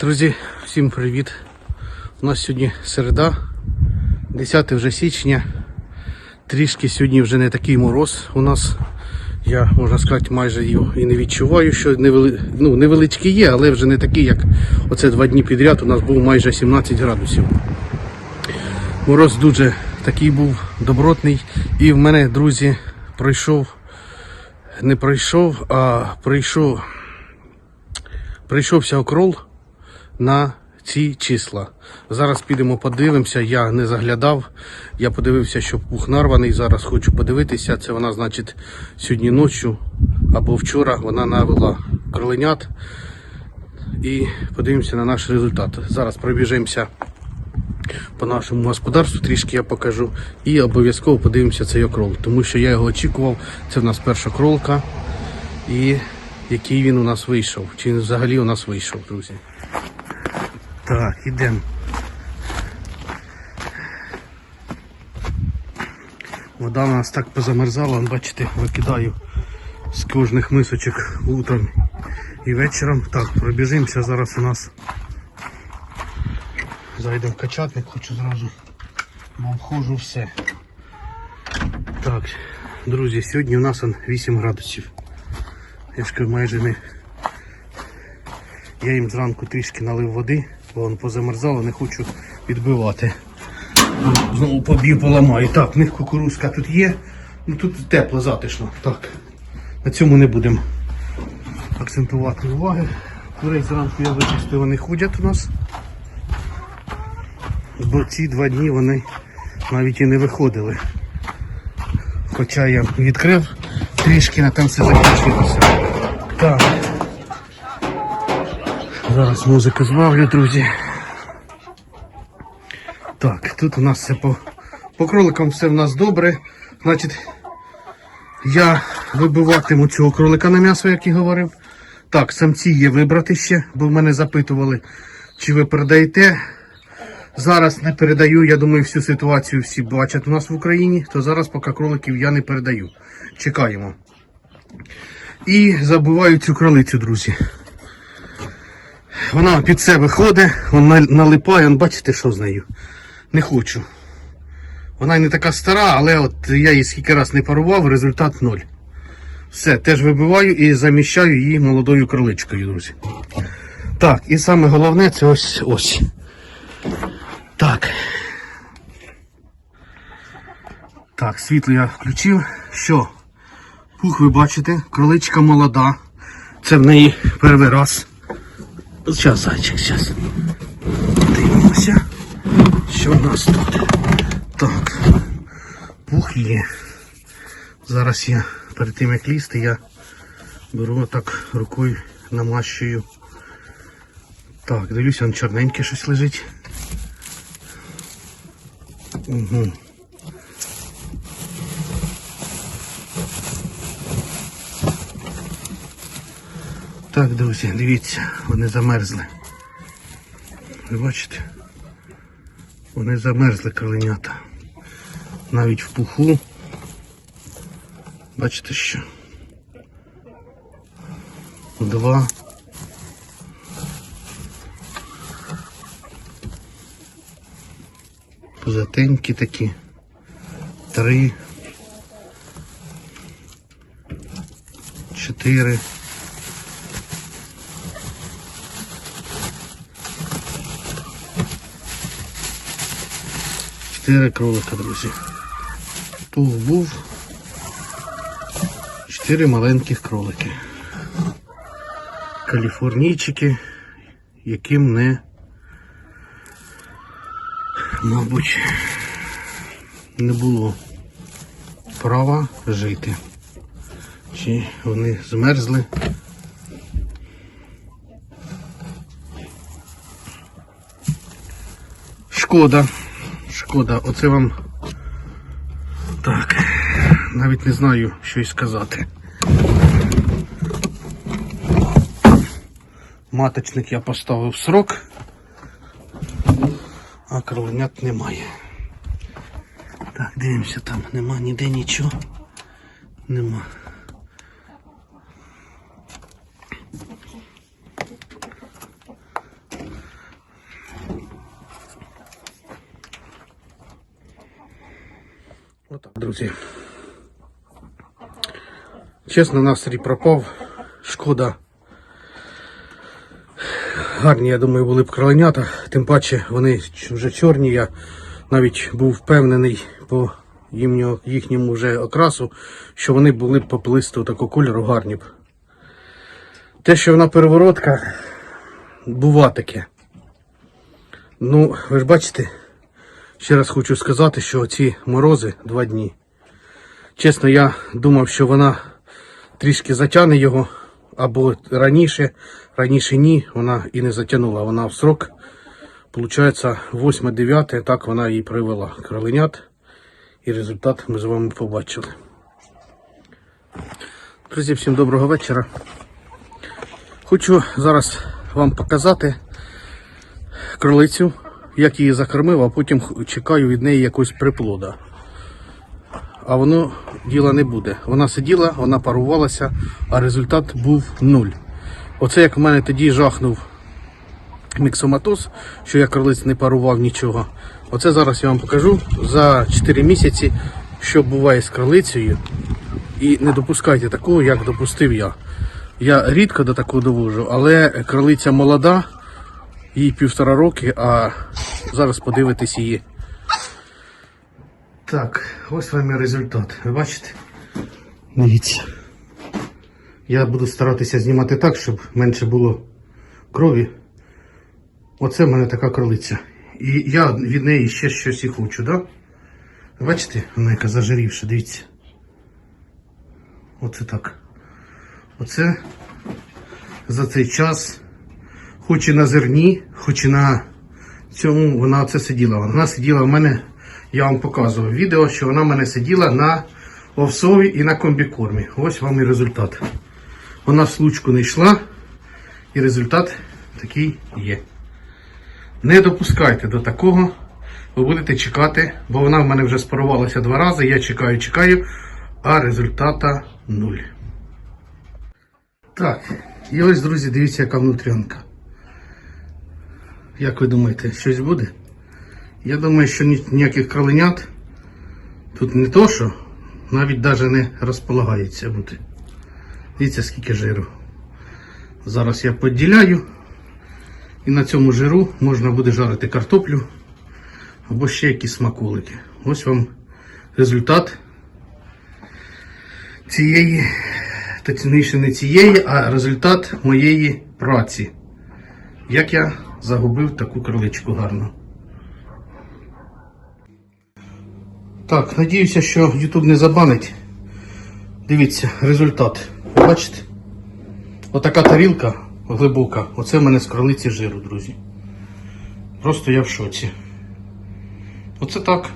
Друзі, всім привіт. У нас сьогодні середа, 10 вже січня. Трішки сьогодні вже не такий мороз у нас. Я, можна сказати, майже його і не відчуваю, що невели... ну, невеличкий є, але вже не такий, як оце два дні підряд. У нас був майже 17 градусів. Мороз дуже такий був добротний. І в мене, друзі, пройшов, не пройшов, а прийшов, прийшовся окрол на ці числа. Зараз підемо подивимося. Я не заглядав. Я подивився, що пух нарваний. Зараз хочу подивитися. Це вона, значить, сьогодні ночі або вчора вона навела кроленят. І подивимося на наш результат. Зараз пробіжимося по нашому господарству, трішки я покажу. І обов'язково подивимося цей окрол, тому що я його очікував. Це в нас перша кролка. І який він у нас вийшов. Чи взагалі у нас вийшов, друзі. Так, ідемо. Вода у нас так позамерзала, бачите, викидаю з кожних мисочок утром і вечором. Так, пробіжимося зараз у нас. Зайдемо в качатник, хочу зразу. Бо входжу все. Так, друзі, сьогодні у нас он 8 градусів. Я ж кажу, майже не. Я їм зранку трішки налив води, бо воно позамерзало, не хочу відбивати. Знову побів поламаю. Так, в них кукурузка тут є. Ну тут тепло, затишно. Так. На цьому не будемо акцентувати уваги. Курей зранку я вичистив, вони ходять у нас. Бо ці два дні вони навіть і не виходили. Хоча я відкрив трішки, на там все закінчилося. Так. Зараз музику збавлю, друзі. Так, тут у нас все по, по кроликам все в нас добре. Значить, я вибиватиму цього кролика на м'ясо, як і говорив. Так, самці є вибрати ще, бо в мене запитували, чи ви передаєте. Зараз не передаю, я думаю, всю ситуацію всі бачать у нас в Україні, то зараз поки кроликів я не передаю. Чекаємо. І забиваю цю кролицю, друзі. Вона під себе ходить, вона налипає, он бачите, що з нею. Не хочу. Вона не така стара, але от я її скільки раз не парував, результат ноль. Все, теж вибиваю і заміщаю її молодою кроличкою, друзі. Так, і саме головне це ось ось. Так. Так, світло я включив. Що? Пух, ви бачите, кроличка молода. Це в неї перший раз. Зараз, зайчик, зараз. Дивимося. Що в нас тут? Так. Пух є. Зараз я перед тим як лізти, я беру отак рукою намащую. Так, дивлюся, он чорненьке щось лежить. Угу. Так, друзі, дивіться, вони замерзли. Ви бачите? Вони замерзли кроленята. Навіть в пуху. Бачите що? Два. Пузатенькі такі. Три. Чотири. Чотири кролика, друзі. Тух був. Чотири маленьких кролики. Каліфорнійчики, яким не, мабуть, не було права жити. Чи вони змерзли. Шкода. Шкода, оце вам так. Навіть не знаю, що й сказати. Маточник я поставив срок, а кроленят немає. Так, дивимося, там нема ніде нічого. Нема. Друзі. Чесно, настрій пропав. Шкода. Гарні, я думаю, були б кроленята. Тим паче вони вже чорні. Я навіть був впевнений по їхньому, вже окрасу, що вони були б поплистого такого кольору гарні б. Те, що вона переворотка, бува таке. Ну, ви ж бачите, ще раз хочу сказати, що ці морози два дні. Чесно, я думав, що вона трішки затягне його або раніше, раніше ні, вона і не затягнула. Вона в срок, виходить, 8-9, так вона і привела кроленят. І результат ми з вами побачили. Друзі, всім доброго вечора. Хочу зараз вам показати кролицю, як її закормив, а потім чекаю від неї якогось приплода. А воно діла не буде. Вона сиділа, вона парувалася, а результат був нуль. Оце як в мене тоді жахнув міксоматоз, що я кролиць не парував нічого. Оце зараз я вам покажу за 4 місяці, що буває з кролицею. І не допускайте такого, як допустив я. Я рідко до такого довожу, але кролиця молода, їй півтора роки, а зараз подивитесь її. Так, ось вам і результат. Ви бачите? Дивіться. Я буду старатися знімати так, щоб менше було крові. Оце в мене така кролиця. І я від неї ще щось і хочу, да? Бачите, вона яка зажирівша, дивіться. Оце так. Оце за цей час, хоч і на зерні, хоч і на цьому, вона оце сиділа. Вона сиділа в мене, я вам показував відео, що вона в мене сиділа на овсові і на комбікормі. Ось вам і результат. Вона в случку не йшла, і результат такий є. Не допускайте до такого, ви будете чекати, бо вона в мене вже спарувалася два рази. Я чекаю, чекаю, а результата нуль. Так, і ось, друзі, дивіться, яка внутрянка. Як ви думаєте, щось буде? Я думаю, що ні- ніяких кроленят тут не то, що навіть навіть не розполагається бути. Дивіться, скільки жиру. Зараз я поділяю. І на цьому жиру можна буде жарити картоплю або ще якісь смаколики. Ось вам результат цієї, точніше не цієї, а результат моєї праці. Як я загубив таку кроличку гарну. Так, надіюся, що YouTube не забанить. Дивіться, результат. Бачите? Отака тарілка глибока. Оце в мене з кролиці жиру, друзі. Просто я в шоці. Оце так.